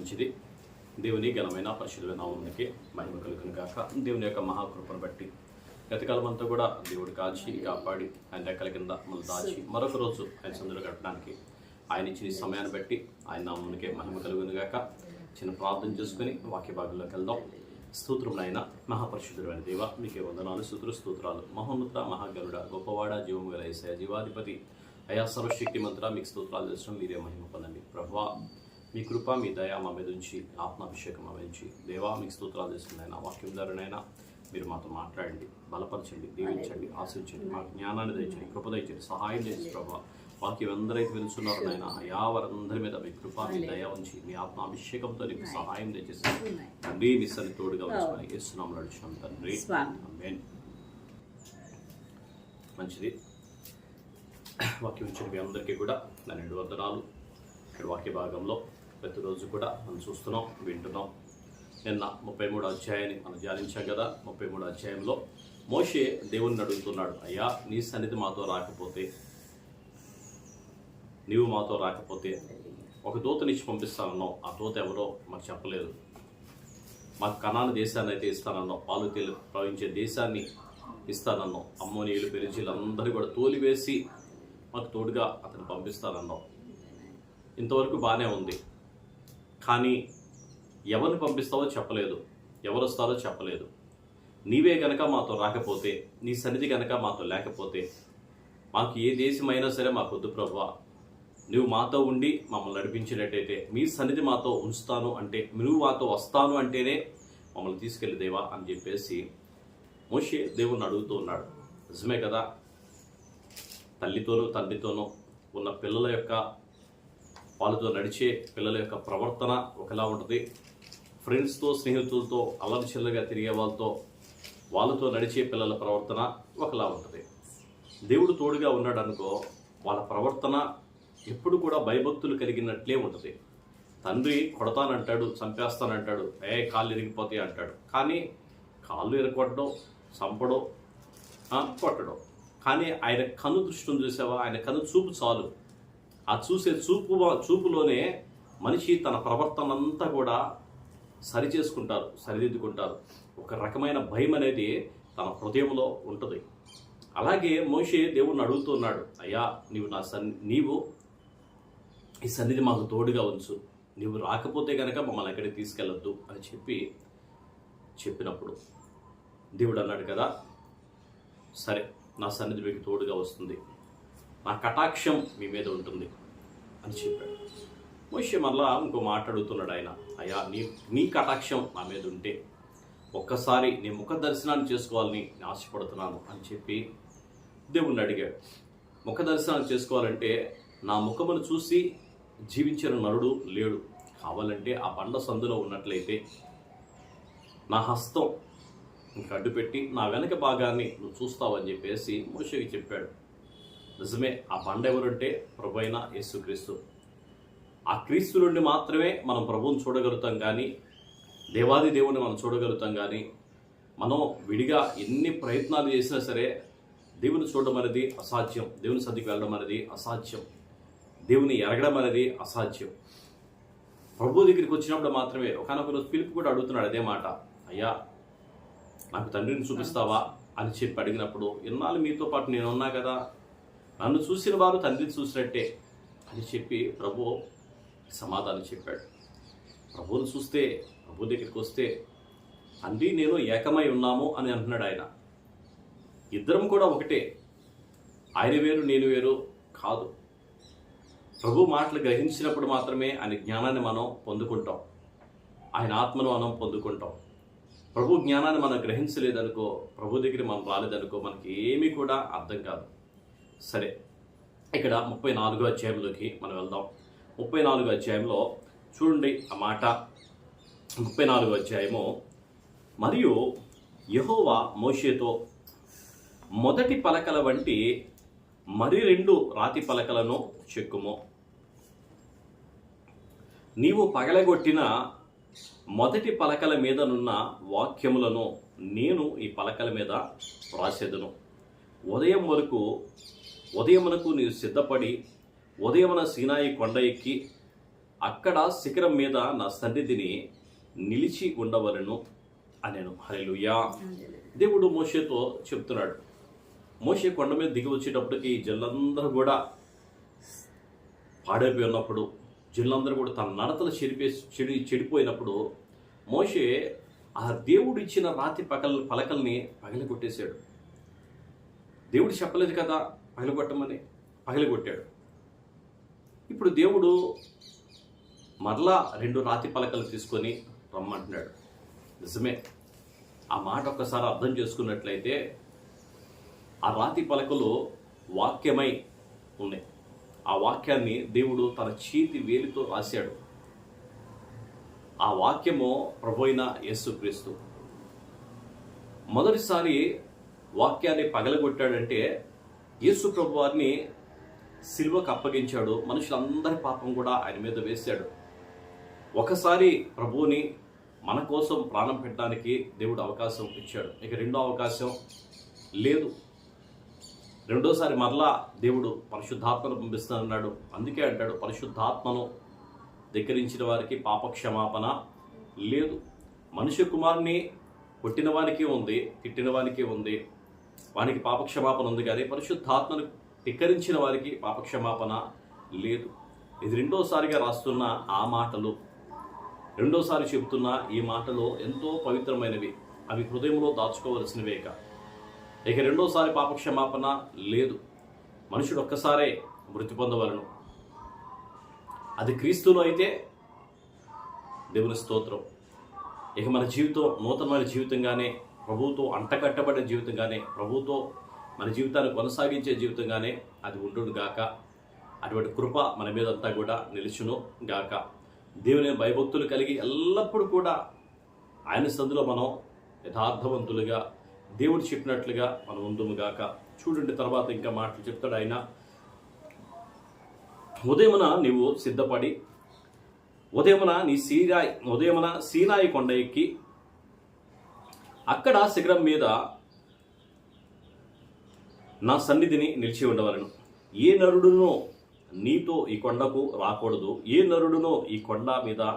మంచిది. దేవుని ఘనమైన పరిశుద్ధమైన నామమునికి మహిమ కలుగును కాక దేవుని యొక్క మహాకృపను బట్టి గతకాలమంతా కూడా దేవుడు కాల్చి కాపాడి ఆయన రెక్కల కింద మళ్ళీ దాచి మరొక రోజు ఆయన సందులో గడపడానికి ఆయన ఇచ్చిన సమయాన్ని బట్టి ఆయన నామమునికి మహిమ కలుగును గాక. చిన్న ప్రార్థన చేసుకుని వాక్య భాగంలోకి వెళ్దాం. స్తోత్రములైన మహాపరిశుద్ధుడైన దేవ మీకే వందనాలు స్తోత్ర స్తోత్రాలు. మహోన్నత మహాగరుడ గొప్పవాడ జీవము గల ఏసయ జీవాధిపతి. అయా సర్వశక్తి మంత్ర మీకు స్తోత్రాలు చేసిన మీరే మహిమ పొందండి. ప్రభా మీ కృప మీ దయ మా మీద ఉంచి ఆత్మాభిషేకం మా ఉంచి. దేవా మీకు స్తోత్రాలు చేస్తున్నాయన వాక్యం ద్వారానైనా మీరు మాతో మాట్లాడండి బలపరచండి దీవించండి ఆశించండి మా జ్ఞానాన్ని దయచండి కృప దయచండి సహాయం చేసి ప్రభా. వాక్యం ఎందరైతే వెలుస్తున్నారో నాయన అయా వారందరి మీద మీ కృప మీ దయ ఉంచి మీ ఆత్మాభిషేకంతో నీకు సహాయం దయచేసి. తండ్రి మీ సరి తోడుగా ఉంచుకొని ఇస్తున్నాం నడుచున్నాం తండ్రి. మంచిది. వాక్యం ఇచ్చిన మీ అందరికీ కూడా నా రెండు వందనాలు. ఇక్కడ వాక్య భాగంలో ప్రతిరోజు కూడా మనం చూస్తున్నాం వింటున్నాం. నిన్న ముప్పై మూడు అధ్యాయాన్ని మనం ధ్యానించాం కదా ముప్పై మూడు అధ్యాయంలో మోషే దేవుణ్ణి అడుగుతున్నాడు అయ్యా నీ సన్నిధి మాతో రాకపోతే నీవు మాతో రాకపోతే ఒక దూతనిచ్చి పంపిస్తానన్నావు. ఆ దూత ఎవరో మాకు చెప్పలేదు. మాకు కణాన దేశాన్ని అయితే ఇస్తానన్నావు. పాలు తేలి ప్రవహించే దేశాన్ని ఇస్తానన్నావు. అమ్మోనీయులు పెరిచీలు అందరూ కూడా తోలివేసి మాకు తోడుగా అతను పంపిస్తానన్నావు. ఇంతవరకు బాగానే ఉంది. కానీ ఎవరిని పంపిస్తావో చెప్పలేదు. ఎవరు వస్తారో చెప్పలేదు. నీవే గనక మాతో రాకపోతే నీ సన్నిధి గనక మాతో లేకపోతే మాకు ఏ దేశమైనా సరే మాకు వద్దు ప్రభా నువ్వు మాతో ఉండి మమ్మల్ని నడిపించినట్టయితే మీ సన్నిధి మాతో ఉంచుతాను అంటే నువ్వు మాతో వస్తాను అంటేనే మమ్మల్ని తీసుకెళ్ళి దేవా అని చెప్పేసి మోషే దేవుణ్ణి అడుగుతూ ఉన్నాడు. నిజమే కదా? తల్లితోనూ తండ్రితోనూ ఉన్న పిల్లల యొక్క వాళ్ళతో నడిచే పిల్లల యొక్క ప్రవర్తన ఒకలా ఉంటుంది. ఫ్రెండ్స్తో స్నేహితులతో అల్లరిచిల్లగా తిరిగే వాళ్ళతో వాళ్ళతో నడిచే పిల్లల ప్రవర్తన ఒకలా ఉంటుంది. దేవుడు తోడుగా ఉన్నాడు అనుకో వాళ్ళ ప్రవర్తన ఎప్పుడు కూడా భయభక్తులు కలిగినట్లే ఉంటుంది. తండ్రి కొడతానంటాడు చంపేస్తానంటాడు ఏ కాళ్ళు ఇరిగిపోతాయి అంటాడు. కానీ కాళ్ళు ఇరగొట్టడం చంపడం కొట్టడం. కానీ ఆయన కన్ను దృష్టిని చూసావా? ఆయన కన్ను చూపు చాలు. ఆ చూసే చూపు చూపులోనే మనిషి తన ప్రవర్తన అంతా కూడా సరి చేసుకుంటారు సరిదిద్దుకుంటారు. ఒక రకమైన భయం అనేది తన హృదయంలో ఉంటుంది. అలాగే మోషే దేవుణ్ణి అడుగుతున్నాడు అయ్యా నీవు నా సన్ నీవు ఈ సన్నిధి మాకు తోడుగా ఉంచు. నీవు రాకపోతే కనుక మమ్మల్ని ఎక్కడికి తీసుకెళ్ళొద్దు అని చెప్పి చెప్పినప్పుడు దేవుడు అన్నాడు కదా సరే నా సన్నిధి మీకు తోడుగా వస్తుంది. నా కటాక్షం మీ మీద ఉంటుంది. అని చెప్పాడు. మోషే మళ్ళా ఇంకో మాట్లాడుతున్నాడు ఆయన. అయ్యా నీ నీ కటాక్షం నా మీద ఉంటే ఒక్కసారి నీ ముఖ దర్శనాన్ని చేసుకోవాలని ఆశపడుతున్నాను అని చెప్పి దేవుణ్ణి అడిగాడు. ముఖ దర్శనం చేసుకోవాలంటే నా ముఖమును చూసి జీవించిన నరుడు లేడు. కావాలంటే ఆ బండ సందులో ఉన్నట్లయితే నా హస్తం ఇంక అడ్డుపెట్టి నా వెనక భాగాన్ని నువ్వు చూస్తావని చెప్పేసి మోషకి చెప్పాడు. నిజమే ఆ బండ ఎవరంటే ప్రభు అయిన యేసుక్రీస్తు. ఆ క్రీస్తు నుండి మాత్రమే మనం ప్రభువుని చూడగలుగుతాం కానీ దేవాది దేవుని మనం చూడగలుగుతాం కానీ మనం విడిగా ఎన్ని ప్రయత్నాలు చేసినా సరే దేవుని చూడడం అనేది అసాధ్యం దేవుని సన్నిధికి వెళ్ళడం అనేది అసాధ్యం దేవుని ఎరగడం అనేది అసాధ్యం. ప్రభు దగ్గరికి వచ్చినప్పుడు మాత్రమే ఒకనొక రోజు పిలుపు కూడా అడుగుతున్నాడు అదే మాట అయ్యా నాకు తండ్రిని చూపిస్తావా? అని చెప్పి అడిగినప్పుడు ఇన్నాళ్ళు మీతో పాటు నేను ఉన్నా కదా నన్ను చూసిన వారు తండ్రిని చూసినట్టే అని చెప్పి ప్రభు సమాధానం చెప్పాడు. ప్రభువును చూస్తే ప్రభు దగ్గరికి వస్తే తండ్రి నేను ఏకమై ఉన్నాము అని అంటున్నాడు ఆయన. ఇద్దరం కూడా ఒకటే. ఆయన వేరు నేను వేరు కాదు. ప్రభు మాటలు గ్రహించినప్పుడు మాత్రమే ఆయన జ్ఞానాన్ని మనం పొందుకుంటాం. ఆయన ఆత్మను మనం పొందుకుంటాం. ప్రభు జ్ఞానాన్ని మనం గ్రహించలేదనుకో ప్రభు దగ్గర మనం రాలేదనుకో మనకి ఏమీ కూడా అర్థం కాదు. సరే ఇక్కడ ముప్పై నాలుగో అధ్యాయంలోకి మనం వెళ్దాం. ముప్పై నాలుగో అధ్యాయంలో చూడండి ఆ మాట. ముప్పై నాలుగో అధ్యాయము మరియు యహోవా మోషేతో మొదటి పలకల వంటి మరి రెండు రాతి పలకలను చెక్కుము. నీవు పగలగొట్టిన మొదటి పలకల మీదనున్న వాక్యములను నేను ఈ పలకల మీద వ్రాసేదను ఉదయం వరకు ఉదయమునకు నీవు సిద్ధపడి ఉదయమున సీనాయి కొండ ఎక్కి అక్కడ శిఖరం మీద నా సన్నిధిని నిలిచి ఉండవలను అనేను. హల్లెలూయా. దేవుడు మోషేతో చెప్తున్నాడు. మోషే కొండ మీద దిగి వచ్చేటప్పటికి జనులందరూ కూడా పాడైపోయి ఉన్నప్పుడు జనులందరూ కూడా తన నడతలు చెడిపే చెడి చెడిపోయినప్పుడు మోషే ఆ దేవుడు ఇచ్చిన రాతి పకల్ పలకల్ని పగలగొట్టేశాడు. దేవుడు చెప్పలేదు కదా పగలగొట్టమని పగలగొట్టాడు. ఇప్పుడు దేవుడు మరలా రెండు రాతి పలకలు తీసుకొని రమ్మంటున్నాడు. నిజమే. ఆ మాట ఒక్కసారి అర్థం చేసుకున్నట్లయితే ఆ రాతి పలకలు వాక్యమై ఉన్నాయి. ఆ వాక్యాన్ని దేవుడు తన చేతి వేలితో రాశాడు. ఆ వాక్యము ప్రభోయిన యేసుక్రీస్తు. మొదటిసారి వాక్యాన్ని పగలగొట్టాడంటే యేసు ప్రభు వారిని సిల్వకు అప్పగించాడు. మనుషులందరి పాపం కూడా ఆయన మీద వేశాడు. ఒకసారి ప్రభువుని మన కోసం ప్రాణం పెట్టడానికి దేవుడు అవకాశం ఇచ్చాడు. ఇక రెండో అవకాశం లేదు. రెండోసారి మరలా దేవుడు పరిశుద్ధాత్మను పంపిస్తానన్నాడు. అందుకే అంటాడు పరిశుద్ధాత్మను ధిక్కరించిన వారికి పాప క్షమాపణ లేదు. మనుష్య కుమారుని కొట్టిన వానికి ఉంది తిట్టిన వానికి ఉంది. వానికి పాపక్షమాపణ ఉంది కానీ పరిశుద్ధాత్మను ధిక్కరించిన వారికి పాపక్షమాపణ లేదు. ఇది రెండోసారిగా రాస్తున్న ఆ మాటలు. రెండోసారి చెబుతున్న ఈ మాటలు ఎంతో పవిత్రమైనవి. అవి హృదయంలో దాచుకోవలసినవే ఇక. ఇక రెండోసారి పాపక్షమాపణ లేదు. మనుషుడు ఒక్కసారే మృతి పొందవలను. అది క్రీస్తులో అయితే దేవుని స్తోత్రం. ఇక మన జీవితం నూతనమైన జీవితంగానే ప్రభువుతో అంటకట్టబడిన జీవితంగానే ప్రభువుతో మన జీవితాన్ని కొనసాగించే జీవితంగానే అది ఉండును గాక. అటువంటి కృప మన మీద అంతా కూడా నిలుచును గాక. దేవుని భయభక్తులు కలిగి ఎల్లప్పుడూ కూడా ఆయన సందులో మనం యథార్థవంతులుగా దేవుడు చెప్పినట్లుగా మనం ఉందము గాక. చూడండి తర్వాత ఇంకా మాటలు చెప్తాడు ఆయన. ఉదయమున నీవు సిద్ధపడి ఉదయమున నీ సీరాయి ఉదయమున సీనాయి కొండ ఎక్కి అక్కడ శిఖరం మీద నా సన్నిధిని నిలిచి ఉండవలను. ఏ నరుడునో నీతో ఈ కొండకు రాకూడదు. ఏ నరుడునో ఈ కొండ మీద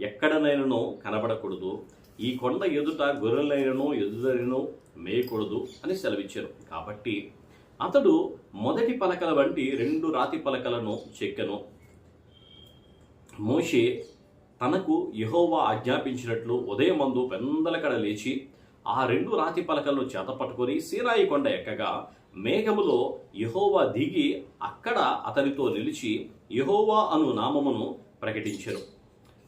ఎక్కడనైనను కనబడకూడదు. ఈ కొండ ఎదుట గొర్రెలైనను ఎదుదైనను మేయకూడదు అని సెలవిచ్చారు. కాబట్టి అతడు మొదటి పలకల వంటి రెండు రాతి పలకలను చెక్కను. మోషే తనకు యహోవా ఆజ్ఞాపించినట్లు ఉదయమందు పెందలకడ లేచి ఆ రెండు రాతి పలకలను చేతపట్టుకొని సీనాయి కొండ ఎక్కగా మేఘములో యహోవా దిగి అక్కడ అతనితో నిలిచి యహోవా అను నామమును ప్రకటించను.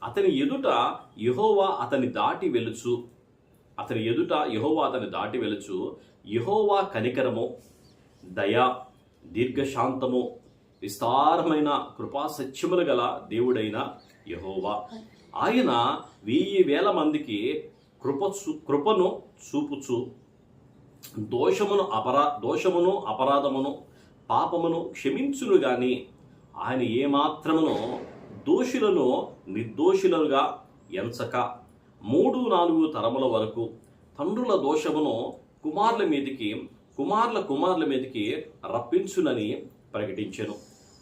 అతని ఎదుట యహోవా అతని దాటి వెలుచు. అతని ఎదుట యహోవా అతని దాటి వెలుచు. యహోవా కనికరము దయ దీర్ఘశాంతము విస్తారమైన కృపాసత్యములు గల దేవుడైన యహోవా. ఆయన వెయ్యి వేల మందికి కృప కృపను చూపుచు దోషమును అపరా దోషమును అపరాధమును పాపమును క్షమించును గాని ఆయన ఏమాత్రమును దోషులను నిర్దోషులుగా ఎంచక. మూడు నాలుగు తరముల వరకు తండ్రుల దోషమును కుమారుల మీదికి కుమారుల కుమారుల మీదికి రప్పించునని ప్రకటించెను.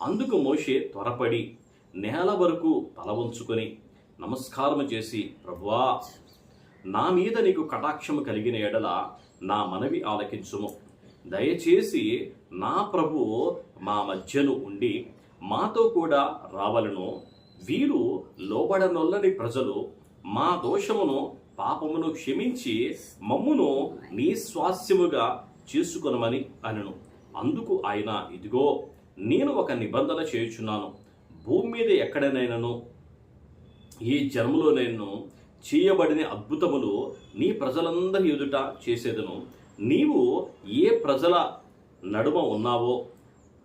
అందుకు మోషే త్వరపడి నేల వరకు తల ఉంచుకొని నమస్కారం చేసి ప్రభువా నా మీద నీకు కటాక్షము కలిగిన ఎడల నా మనవి ఆలకించుము. దయచేసి నా ప్రభువు మా మధ్యను ఉండి మాతో కూడా రావలను. వీరు లోబడనొల్లని ప్రజలు మా దోషమును పాపమును క్షమించి మమ్మును నీ స్వాస్యముగా చేసుకొనమని అనను. అందుకు ఆయన ఇదిగో నేను ఒక నిబంధన చేయుచున్నాను. భూమి మీద ఎక్కడనైనాను ఈ జన్మలో నేను చేయబడిన అద్భుతములు నీ ప్రజలందరి ఎదుట చేసేదను. నీవు ఏ ప్రజల నడుమ ఉన్నావో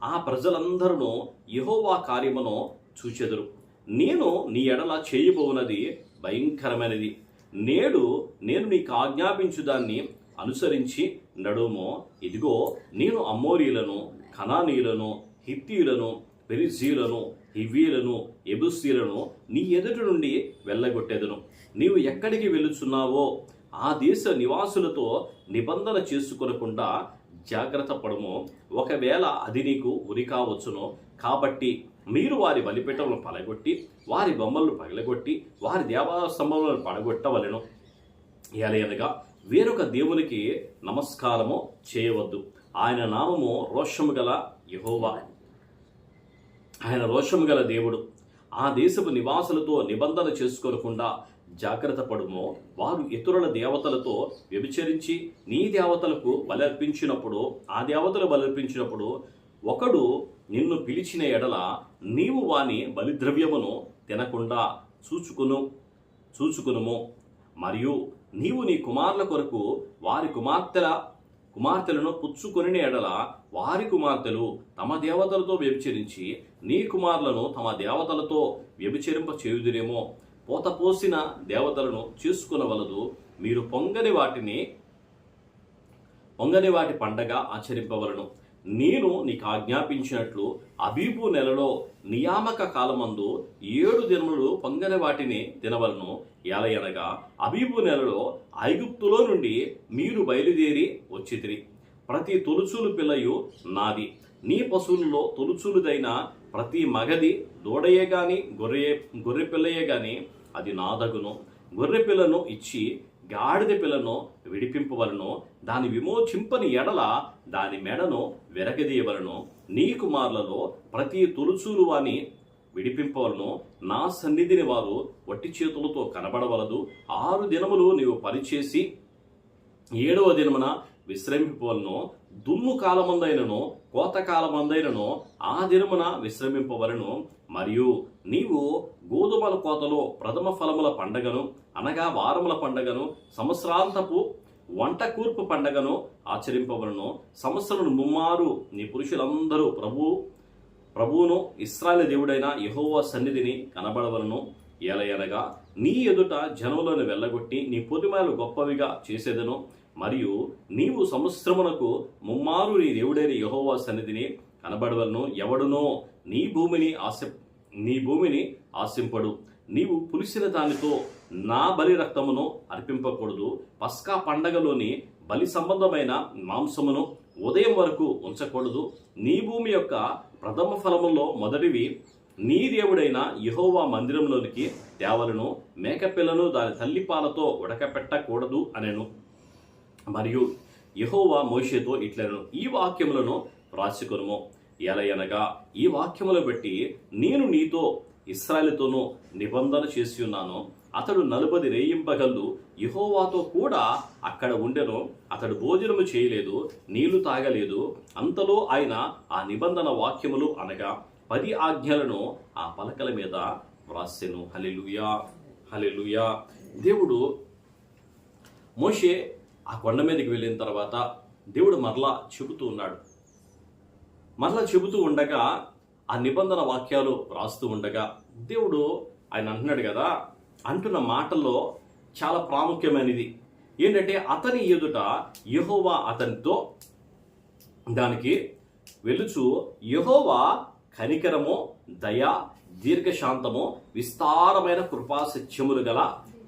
ఆ ప్రజలందరూ యహోవా కార్యమును చూచెదరు. నేను నీ ఎడల చేయబోనది భయంకరమైనది. నేడు నేను నీకు ఆజ్ఞాపించు దాన్ని అనుసరించి నడుమో. ఇదిగో నేను అమ్మోరీలను కణానీయులను హిత్తీయులను పెరిజీలను హివీలను ఎబుసీలను నీ ఎదుటి నుండి వెళ్ళగొట్టేదను. నీవు ఎక్కడికి వెళుచున్నావో ఆ దేశ నివాసులతో నిబంధన చేసుకొనకుండా జాగ్రత్త పడము. ఒకవేళ అది నీకు ఉరి కావచ్చును కాబట్టి మీరు వారి బలిపీఠములను పలగొట్టి వారి బొమ్మలను పగలగొట్టి వారి దేవాస్తంభములను పడగొట్టవలెను. ఎలయనగా వేరొక దేవునికి నమస్కారము చేయవద్దు. ఆయన నామము రోషము గల యహోవా. ఆయన రోషము గల దేవుడు. ఆ దేశపు నివాసులతో నిబంధన చేసుకోకుండా జాగ్రత్త పడుమో. వారు ఇతరుల దేవతలతో వ్యభిచరించి నీ దేవతలకు బలర్పించినప్పుడు ఆ దేవతలు బలర్పించినప్పుడు ఒకడు నిన్ను పిలిచిన ఎడల నీవు వాని బలిద్రవ్యమును తినకుండా చూచుకును చూచుకునుము. మరియు నీవు నీ కుమారుల కొరకు వారి కుమార్తెల కుమార్తెలను పుచ్చుకొని ఎడల వారి కుమార్తెలు తమ దేవతలతో వ్యభిచరించి నీ కుమారులను తమ దేవతలతో వ్యభిచరింప చేయుదురేమో. పోతపోసిన దేవతలను చేసుకునవలదు. మీరు పొంగని వాటిని పొంగని వాటి పండగ ఆచరింపవలను. నేను నీకు ఆజ్ఞాపించినట్లు అబీబు నెలలో నియామక కాలమందు ఏడు దినములు పొంగని వాటిని తినవలను. ఎలయనగా అబీబు నెలలో ఐగుప్తులో నుండి మీరు బయలుదేరి వచ్చితిరి. ప్రతి తొలుచులు పిల్లయు నాది. నీ పశువుల్లో తొలుచులుదైన ప్రతి మగది దూడయే గాని గొర్రె గొర్రె పిల్లయే గాని అది నాదగును. గొర్రె పిల్లను ఇచ్చి గాడిద పిల్లను విడిపింపవలను దాని విమోచింపని ఎడల దాని మెడను వెరగదీయవలను. నీ కుమారులలో ప్రతి తొలుచూలు వాని విడిపింపవలను. నా సన్నిధిని వారు వట్టి చేతులతో కనబడవలదు. ఆరు దినములు నీవు పనిచేసి ఏడవ దినమున విశ్రమింపవలను. దుమ్ము కాలమందైనను కోత కాలమందైనను ఆ దినమున విశ్రమింపవలను. మరియు నీవు గోధుమల కోతలో ప్రథమ ఫలముల పండగను అనగా వారముల పండగను సంవత్సరాంతపు వంట కూర్పు పండగను ఆచరింపవలను. సంవత్సరం ముమ్మారు నీ పురుషులందరూ ప్రభు ప్రభువును ఇస్రాయల్ దేవుడైన యహోవా సన్నిధిని కనబడవలను. ఏలయనగా నీ ఎదుట జనములను వెళ్ళగొట్టి నీ పొదిమాలు గొప్పవిగా చేసేదను. మరియు నీవు సంవత్సరమునకు ముమ్మారు నీ దేవుడైన యహోవా సన్నిధిని కనబడవలను. ఎవడునో నీ భూమిని ఆశ నీ భూమిని ఆశింపడు. నీవు పులిసిన దానితో నా బలి రక్తమును అర్పింపకూడదు. పస్కా పండగలోని బలి సంబంధమైన మాంసమును ఉదయం వరకు ఉంచకూడదు. నీ భూమి యొక్క ప్రథమ ఫలములో మొదటివి నీ దేవుడైన యహోవా మందిరంలోనికి తేవలను మేకపిల్లను దాని తల్లిపాలతో ఉడకపెట్టకూడదు అనెను. మరియు యహోవా మోషేతో ఇట్లను ఈ వాక్యములను రాసుకొనుము ఎలయనగా ఈ వాక్యములు బట్టి నేను నీతో ఇస్రాయలుతోనూ నిబంధన చేసి ఉన్నాను. అతడు నలుబది రేయింపగల్లు ఇహోవాతో కూడా అక్కడ ఉండెను. అతడు భోజనము చేయలేదు నీళ్ళు తాగలేదు. అంతలో ఆయన ఆ నిబంధన వాక్యములు అనగా పది ఆజ్ఞలను ఆ పలకల మీద వ్రాసెను. హలెలుయా హలెలుయా దేవుడు మోషే ఆ కొండ మీదకి వెళ్ళిన తర్వాత దేవుడు మరలా చెబుతూ ఉన్నాడు. మరలా చెబుతూ ఉండగా ఆ నిబంధన వాక్యాలు రాస్తూ ఉండగా దేవుడు ఆయన అంటున్నాడు కదా అంటున్న మాటల్లో చాలా ప్రాముఖ్యమైనది. ఏంటంటే అతని ఎదుట యహోవా అతనితో దానికి వెలుచు యహోవా కనికరము దయ దీర్ఘశాంతము విస్తారమైన కృపాసత్యములు గల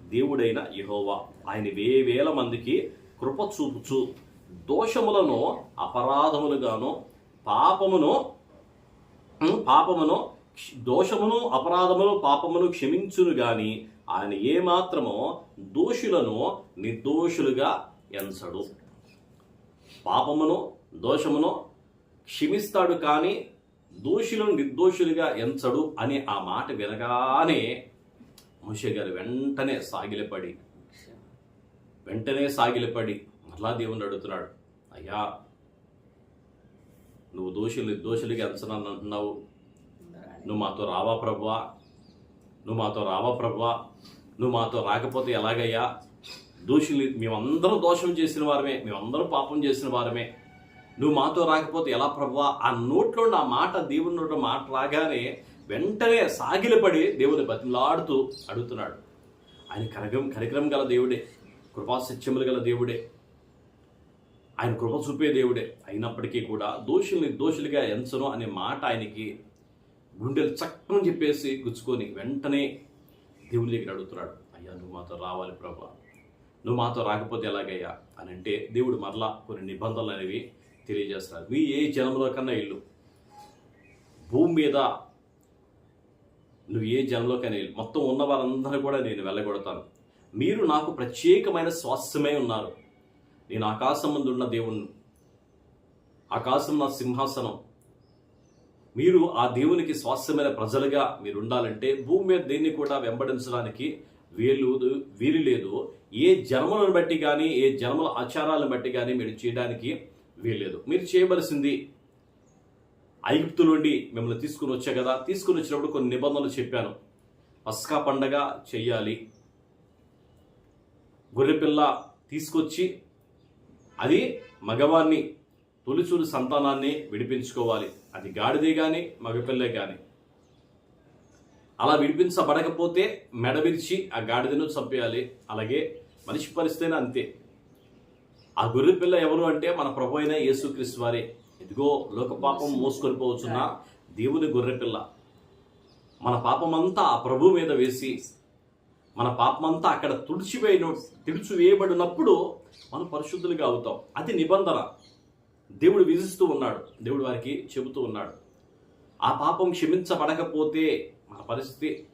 దేవుడైన యహోవా. ఆయన వేవేల మందికి కృప చూపుచు దోషములను అపరాధములుగాను పాపమును పాపమును దోషమును అపరాధమును పాపమును క్షమించును గాని ఆయన ఏమాత్రమో దోషులను నిర్దోషులుగా ఎంచడు. పాపమును దోషమును క్షమిస్తాడు కానీ దోషులను నిర్దోషులుగా ఎంచడు అనే ఆ మాట వినగానే మోషే గారు వెంటనే సాగిలపడి వెంటనే సాగిలపడి మరలా దేవుని అడుగుతున్నాడు అయ్యా నువ్వు దోషులు నిర్దోషులుగా ఎంచనని అంటున్నావు? నువ్వు మాతో రావా ప్రభువా? నువ్వు మాతో రావా ప్రభువా? నువ్వు మాతో రాకపోతే ఎలాగయ్యా? దోషులు మేమందరం దోషం చేసిన వారమే మేమందరం పాపం చేసిన వారమే. నువ్వు మాతో రాకపోతే ఎలా ప్రభువా? ఆ నోట్లో ఆ మాట దేవుని నోట మాట రాగానే వెంటనే సాగిలపడి దేవుని బతిలాడుతూ అడుగుతున్నాడు. ఆయన కనకం కనికరం గల దేవుడే కృపాసత్యములు గల దేవుడే. ఆయన కృప చూపే దేవుడే. అయినప్పటికీ కూడా దోషుల్ని దోషులుగా ఎంచను అనే మాట ఆయనకి గుండెలు చక్కని చెప్పేసి గుచ్చుకొని వెంటనే దేవుని దగ్గర అడుగుతున్నాడు అయ్యా నువ్వు మాతో రావాలి ప్రభా. నువ్వు మాతో రాకపోతే ఎలాగయ్యా? అని అంటే దేవుడు మరలా కొన్ని నిబంధనలు అనేవి తెలియజేస్తారు మీ ఏ జన్మలో కన్నా ఇల్లు? భూమి మీద నువ్వు ఏ జనంలోకైనా వెళ్ళు. మొత్తం ఉన్న వారందరూ కూడా నేను వెళ్ళగొడతాను. మీరు నాకు ప్రత్యేకమైన స్వాస్థ్యమై ఉన్నారు. నేను ఆకాశం ముందున్న దేవుణ్ణి. ఆకాశం నా సింహాసనం. మీరు ఆ దేవునికి స్వాస్థ్యమైన ప్రజలుగా మీరు ఉండాలంటే భూమి మీద దేన్ని కూడా వెంబడించడానికి వీలు వీలు లేదు. ఏ జన్మలను బట్టి కానీ ఏ జన్మల ఆచారాలను బట్టి కానీ మీరు చేయడానికి వీల్లేదు మీరు చేయవలసింది ఐగుప్తు నుండి మిమ్మల్ని తీసుకుని వచ్చా కదా? తీసుకుని వచ్చినప్పుడు కొన్ని నిబంధనలు చెప్పాను. పస్కా పండగ చెయ్యాలి. గొర్రెపిల్ల తీసుకొచ్చి అది మగవాన్ని తొలిచూరు సంతానాన్ని విడిపించుకోవాలి. అది గాడిదే కానీ మగపిల్లే కానీ అలా విడిపించబడకపోతే మెడ విరిచి ఆ గాడిదను చంపేయాలి. అలాగే మనిషి పరిస్థితి అంతే. ఆ గొర్రె పిల్ల ఎవరు అంటే మన ప్రభు అయిన యేసుక్రీస్తు వారే. ఇదిగో లోక పాపం మోసుకొని పోవచ్చున్న దేవుని గొర్రె పిల్ల. మన పాపమంతా ఆ ప్రభు మీద వేసి మన పాపమంతా అక్కడ తుడిచివేయను తుడిచివేయబడినప్పుడు మనం పరిశుద్ధులుగా అవుతాం. అది నిబంధన. దేవుడు విధిస్తూ ఉన్నాడు. దేవుడు వారికి చెబుతూ ఉన్నాడు. ఆ పాపం క్షమించబడకపోతే మన పరిస్థితి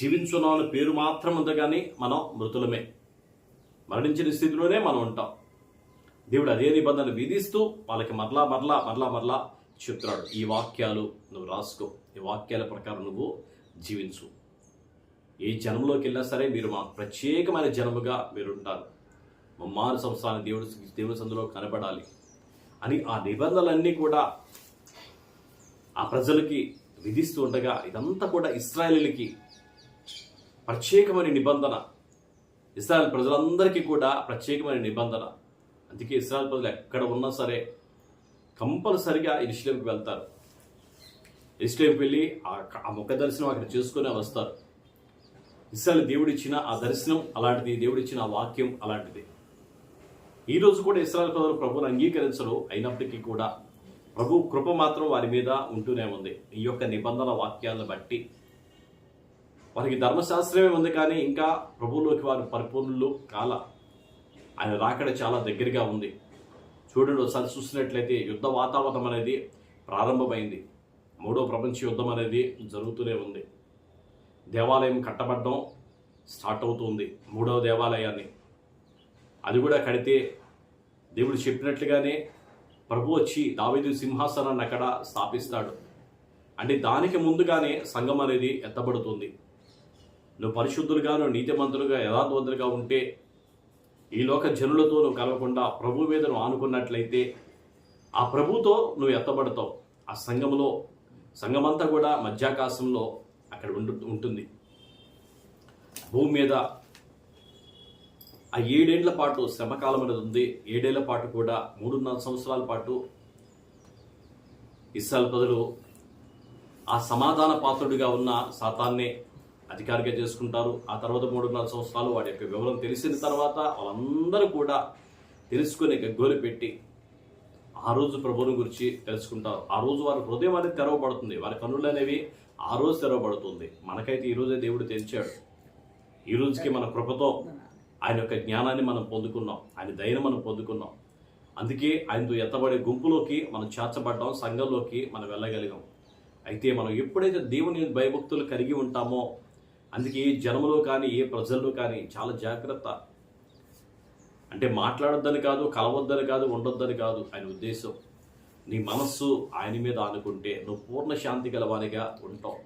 జీవించున్నామని పేరు మాత్రం ఉంది కానీ మనం మృతులమే. మరణించిన స్థితిలోనే మనం ఉంటాం. దేవుడు అదే నిబంధన విధిస్తూ వాళ్ళకి మరలా మరలా మరలా మరలా చెప్తున్నాడు. ఈ వాక్యాలు నువ్వు రాసుకో. ఈ వాక్యాల ప్రకారం నువ్వు జీవించు. ఏ జన్మలోకి వెళ్ళినా సరే మీరు మా ప్రత్యేకమైన జన్మగా మీరు ఉంటారు సంస్థాన్ని దేవుడు దేవుని సందులో కనబడాలి అని ఆ నిబంధనలన్నీ కూడా ఆ ప్రజలకి విధిస్తూ ఉండగా ఇదంతా కూడా ఇస్రాయలీలకి ప్రత్యేకమైన నిబంధన. ఇస్రాయల్ ప్రజలందరికీ కూడా ప్రత్యేకమైన నిబంధన. అందుకే ఇస్రాయల్ ప్రజలు ఎక్కడ ఉన్నా సరే కంపల్సరిగా ఇస్లేంకి వెళ్తారు. ఇస్లేంకి వెళ్ళి ఆ- ఆ ముఖ దర్శనం అక్కడ చేసుకునే వస్తారు. ఇస్రాయల్ దేవుడిచ్చిన ఆ దర్శనం అలాంటిది దేవుడిచ్చిన ఆ వాక్యం అలాంటిది. ఈరోజు కూడా ఇస్రాయల్ ప్రజలు ప్రభువుని అంగీకరించరు. అయినప్పటికీ కూడా ప్రభు కృప మాత్రం వారి మీద ఉంటూనే ఉంది. ఈ యొక్క నిబంధన వాక్యాలను బట్టి వారికి ధర్మశాస్త్రమే ఉంది కానీ ఇంకా ప్రభువులోకి వారు పరిపూర్ణులు కాల ఆయన రాకడ చాలా దగ్గరగా ఉంది. చూడండి ఒకసారి చూసినట్లయితే యుద్ధ వాతావరణం అనేది ప్రారంభమైంది. మూడో ప్రపంచ యుద్ధం అనేది జరుగుతూనే ఉంది. దేవాలయం కట్టబడడం స్టార్ట్ అవుతుంది మూడవ దేవాలయాన్ని. అది కూడా కడితే దేవుడు చెప్పినట్లుగానే ప్రభు వచ్చి దావేది సింహాసనాన్ని అక్కడ స్థాపిస్తాడు. అంటే దానికి ముందుగానే సంఘం అనేది ఎత్తబడుతుంది. నువ్వు పరిశుద్ధులుగాను నీతిమంతులుగా యథార్థవంతులుగా ఉంటే ఈ లోక జనులతో నువ్వు కలవకుండా ప్రభు మీద నువ్వు ఆనుకున్నట్లయితే ఆ ప్రభుతో నువ్వు ఎత్తబడతావు. ఆ సంఘములో సంఘమంతా కూడా మధ్యాకాశంలో అక్కడ ఉండు ఉంటుంది. భూమి మీద ఆ ఏడేళ్ళ పాటు శ్రమకాలం అనేది ఉంది. ఏడేళ్ళ పాటు కూడా మూడున్నర సంవత్సరాల పాటు ఇస్రాయల్ ప్రజలు ఆ సమాధాన పాత్రుడిగా ఉన్న సాతాన్నే అధికారిగా చేసుకుంటారు. ఆ తర్వాత మూడున్నర సంవత్సరాలు వాడి యొక్క వివరం తెలిసిన తర్వాత వాళ్ళందరూ కూడా తెలుసుకునే గగ్గోలు పెట్టి ఆ రోజు ప్రభువుని గురించి తెలుసుకుంటారు. ఆ రోజు వారి హృదయం అనేది తెరవబడుతుంది. వారి కన్నులు అనేవి ఆ రోజు తెరవబడుతుంది. మనకైతే ఈ రోజే దేవుడు తెరిచాడు. ఈ రోజుకి మన కృపతో ఆయన యొక్క జ్ఞానాన్ని మనం పొందుకున్నాం. ఆయన దయను మనం పొందుకున్నాం. అందుకే ఆయనతో ఎత్తబడే గుంపులోకి మనం చేర్చబడ్డాం సంఘంలోకి మనం వెళ్ళగలిగాం. అయితే మనం ఎప్పుడైతే దేవుని భయభక్తులు కలిగి ఉంటామో అందుకే జనములో కానీ ఏ ప్రజల్లో కానీ చాలా జాగ్రత్త. అంటే మాట్లాడొద్దని కాదు కలవద్దని కాదు ఉండొద్దని కాదు ఆయన ఉద్దేశం. నీ మనస్సు ఆయన మీద ఆనుకుంటే నువ్వు పూర్ణ శాంతి గలవానిగా ఉంటావు.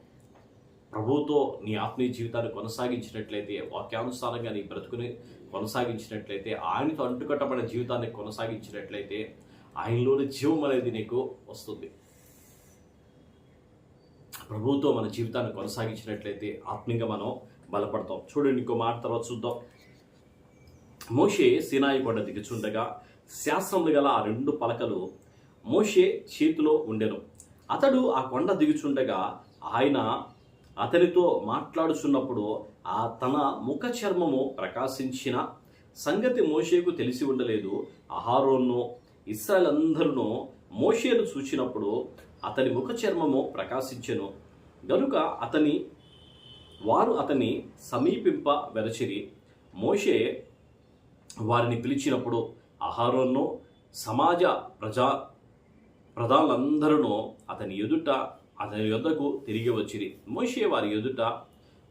ప్రభువుతో నీ ఆత్మీయ జీవితాన్ని కొనసాగించినట్లయితే వాక్యానుసారంగా నీ బ్రతుకుని కొనసాగించినట్లయితే ఆయనతో అంటుకట్టబడిన జీవితాన్ని కొనసాగించినట్లయితే ఆయనలోని జీవం అనేది నీకు వస్తుంది. ప్రభువుతో మన జీవితాన్ని కొనసాగించినట్లయితే ఆత్మీయంగా మనం బలపడతాం. చూడండి ఇంకో మాట తర్వాత చూద్దాం. మోషే సినాయి కొండ దిగుచుండగా శాస్త్రములు గల ఆ రెండు పలకలు మోషే చేతిలో ఉండెను. అతడు ఆ కొండ దిగుచుండగా ఆయన అతనితో మాట్లాడుచున్నప్పుడు ఆ తన ముఖ చర్మము ప్రకాశించిన సంగతి మోషేకు తెలిసి ఉండలేదు. అహారోన్ను ఇస్రాయల్ మోషేను చూచినప్పుడు అతని ముఖ చర్మము ప్రకాశించెను. గనుక అతని వారు అతని సమీపింప వెరచిరి మోషే వారిని పిలిచినప్పుడు అహారోన్ను సమాజ ప్రజా ప్రధానులందరూ అతని ఎదుట అతని యొద్దకు తిరిగి వచ్చిరి. మోషే వారి ఎదుట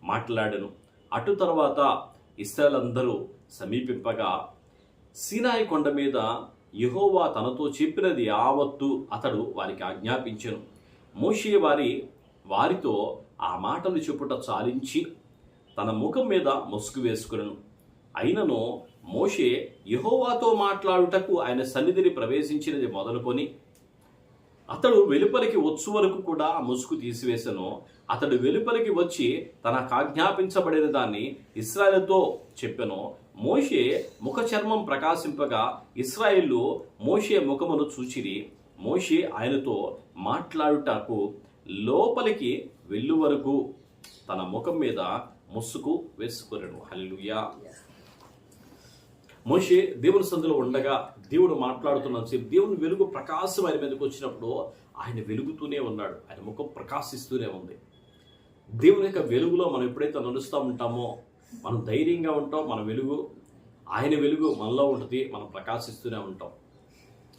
మాట్లాడను. అటు తర్వాత ఇస్రాయల్ సమీపింపగా సీనాయి కొండ మీద యహోవా తనతో చెప్పినది యావత్తు అతడు వారికి ఆజ్ఞాపించను. మోషే వారి వారితో ఆ మాటలు చెప్పుట చాలించి తన ముఖం మీద ముసుగు వేసుకును అయినను మోషే యహోవాతో మాట్లాడుటకు ఆయన సన్నిధిని ప్రవేశించినది మొదలుకొని అతడు వెలుపలికి వచ్చు వరకు కూడా ఆ ముసుగు తీసివేసను. అతడు వెలుపలికి వచ్చి తనకు ఆజ్ఞాపించబడిన దాన్ని ఇస్రాయేల్తో చెప్పెను. మోషే ముఖ చర్మం ప్రకాశింపగా ఇస్రాయిల్లు మోషే ముఖమును చూచిరి. మోషే ఆయనతో మాట్లాడుటకు లోపలికి వెళ్ళు వరకు తన ముఖం మీద ముసుగు వేసుకున్నాడు హల్లుయా మోషే దేవుని సందులో ఉండగా దేవుడు మాట్లాడుతున్నంతసేపు దేవుని వెలుగు ప్రకాశం ఆయన మీదకి వచ్చినప్పుడు ఆయన వెలుగుతూనే ఉన్నాడు. ఆయన ముఖం ప్రకాశిస్తూనే ఉంది. దేవుని యొక్క వెలుగులో మనం ఎప్పుడైతే నడుస్తూ ఉంటామో మనం ధైర్యంగా ఉంటాం మన వెలుగు ఆయన వెలుగు మనలో ఉంటుంది మనం ప్రకాశిస్తూనే ఉంటాం.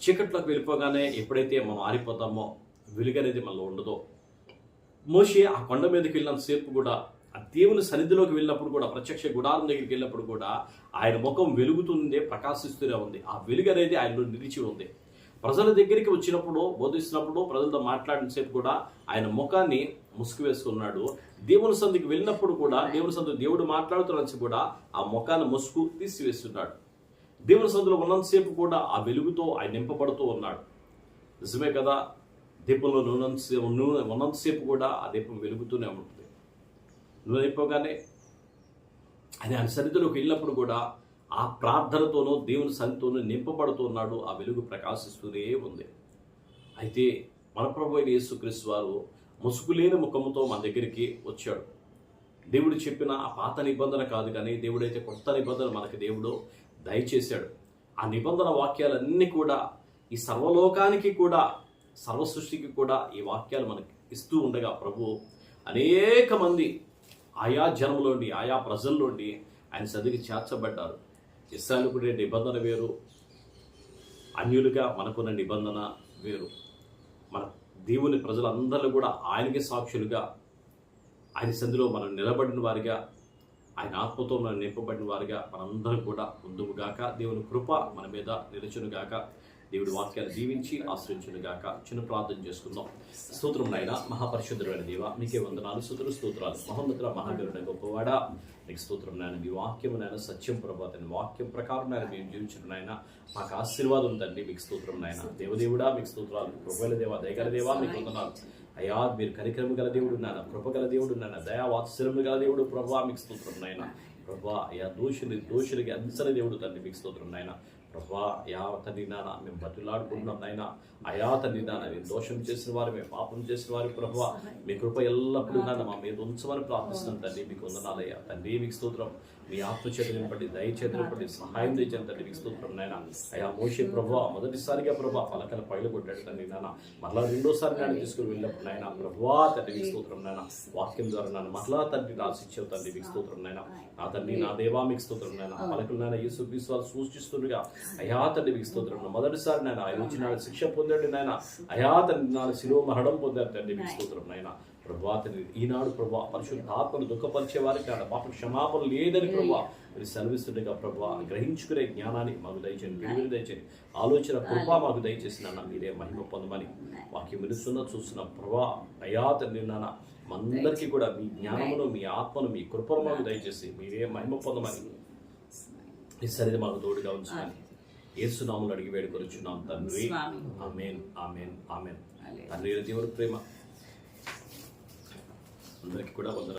చీకట్లోకి వెళ్ళిపోగానే ఎప్పుడైతే మనం ఆరిపోతామో వెలుగు అనేది మనలో ఉండదో. మోషే ఆ కొండ మీదకి వెళ్ళినంతసేపు కూడా ఆ దేవుని సన్నిధిలోకి వెళ్ళినప్పుడు కూడా ప్రత్యక్ష గుడారం దగ్గరికి వెళ్ళినప్పుడు కూడా ఆయన ముఖం వెలుగుతుందే ప్రకాశిస్తూనే ఉంది. ఆ వెలుగు అనేది ఆయనలో నిలిచి ఉంది. ప్రజల దగ్గరికి వచ్చినప్పుడు బోధిస్తున్నప్పుడు ప్రజలతో మాట్లాడినసేపు కూడా ఆయన ముఖాన్ని ముసుగు వేసుకున్నాడు దేవుని సంధికి వెళ్ళినప్పుడు కూడా దేవుని సందు దేవుడు మాట్లాడుతున్న కూడా ఆ ముఖాన్ని ముసుగు తీసివేస్తున్నాడు. దేవుని సందులో ఉన్నంతసేపు కూడా ఆ వెలుగుతో ఆయన నింపబడుతూ ఉన్నాడు. నిజమే కదా? దీపంలో నూనె నూనె ఉన్నంతసేపు కూడా ఆ దీపం వెలుగుతూనే ఉంటుంది. నూనె అయిపోగానే ఆయన ఆయన సన్నిధిలోకి వెళ్ళినప్పుడు కూడా ఆ ప్రార్థనతోనూ దేవుని సన్నిధితోనూ నింపబడుతూ ఉన్నాడు ఆ వెలుగు ప్రకాశిస్తూనే ఉంది. అయితే మన ప్రభు అయిన యేసుక్రీస్తు వారు ముసుగులేని ముఖముతో మన దగ్గరికి వచ్చాడు. దేవుడు చెప్పిన ఆ పాత నిబంధన కాదు కానీ దేవుడైతే కొత్త నిబంధన మనకు దేవుడు దయచేశాడు. ఆ నిబంధన వాక్యాలన్నీ కూడా ఈ సర్వలోకానికి కూడా సర్వ సృష్టికి కూడా ఈ వాక్యాలు మనకి ఇస్తూ ఉండగా ప్రభు అనేక మంది ఆయా జనంలోండి ఆయా ప్రజల్లోండి ఆయన సదికి చేర్చబడ్డారు. ఇస్రాయలుకుడే నిబంధన వేరు. అన్యులుగా మనకున్న నిబంధన వేరు. మన దేవుని ప్రజలందరూ కూడా ఆయనకి సాక్షులుగా ఆయన సంధిలో మనం నిలబడిన వారిగా ఆయన ఆత్మతో మనం నింపబడిన వారిగా మనందరం కూడా ముందుగాక దేవుని కృప మన మీద నిలుచునుగాక దేవుడి వాక్యాలు దీవించి ఆశ్రయించునుగాక చిన్న ప్రార్థన చేసుకుందాం. స్తోత్రం నాయన మహాపరిశుద్ధుడైన దేవ మీకే వందనాలు సుతులు స్తోత్రాలు. మహోన్నతుల మహాగరుడ గొప్పవాడ. నీకు స్తోత్రం నాయన మీ వాక్యం నాయన సత్యం ప్రభాతం వాక్యం ప్రకారం నాయన మేము జీవించడం నాయన. మాకు ఆశీర్వాదం తండ్రి మీకు స్తోత్రం నాయన. దేవదేవుడా మీకు స్తోత్రాలు. ప్రభుల దేవ దయగల దేవా మీకు వందనాలు. అయ్యా మీరు కనికరము గల దేవుడు నాయన కృప గల దేవుడు నాయన దయా వాత్సరము గల దేవుడు ప్రభా మీకు స్తోత్రం నాయన. ప్రభా అయ్యా దోషులు దోషులకి అందించిన దేవుడు తండ్రి మీకు స్తోత్రం నాయన. ప్రభా అయాత తండ్రి మేము బతులాడుకుంటున్నాం నాయన. అయాత తండ్రి మేము దోషం చేసిన వారు మేము పాపం చేసిన వారు ప్రభా. మీ కృప ఎల్లప్పుడూ నాన్న మా మీద ఉంచమని ప్రార్థిస్తున్నాం తండ్రి మీకు వందనాలయ్యా తండ్రి మీకు స్తోత్రం. మీ ఆత్మ చేతులను బట్టి దయ చేతులను బట్టి సహాయం తెచ్చాను తండ్రి మీకు స్తోత్రం నాయన. అయా మోషే ప్రభా మొదటిసారిగా ప్రభా పలకల పైలు కొట్టాడు తండ్రి నాన్న మరలా రెండోసారి నాన్న తీసుకుని వెళ్ళినప్పుడు నాయన ప్రభా తండ్రి మీకు స్తోత్రం నాయన. వాక్యం ద్వారా నన్ను మరలా తండ్రి రాసిచ్చావు తండ్రి మీకు స్తోత్రం నాయన. నా తండ్రి నా దేవా మీకు స్తోత్రం నాయన. పలకలు నాయన యేసు విశ్వాలు సూచిస్తుండగా అయా తండ్రి మీకు స్తోత్రం మొదటిసారి నాయన ఆయన నుంచి నాడు శిక్ష పొందాడు నాయన. అయా తండ్రి నాడు శిలువ మరణం పొందారు తండ్రి మీకు స్తోత్రం నాయన. ప్రభా ఈనాడు ప్రభా పరిశుద్ధ ఆత్మను దుఃఖపరిచే వారికి ఆడ పాప క్షమాపణ లేదని ప్రభా మీరు సెలవిస్తుండగా ప్రభా గ్రహించుకునే జ్ఞానాన్ని మాకు దయచేయండి విలువలు దయచేయండి. ఆలోచన కృప మాకు దయచేసి నాన్న మీరే మహిమ పొందమని వాక్యం విలుస్తున్న చూస్తున్న ప్రభా అయా తండ్రి నాన్న మందరికీ కూడా మీ జ్ఞానమును మీ ఆత్మను మీ కృపను మాకు దయచేసి మీరే మహిమ పొందమని ఈ సరిది మాకు తోడుగా ఉంచమని ఏసునాములు అడిగి వేడుకొచ్చున్నాం తండ్రి. Amen amen amen. తండ్రి దేవుడు ప్రేమ. అందరికీ కూడా వందనాలు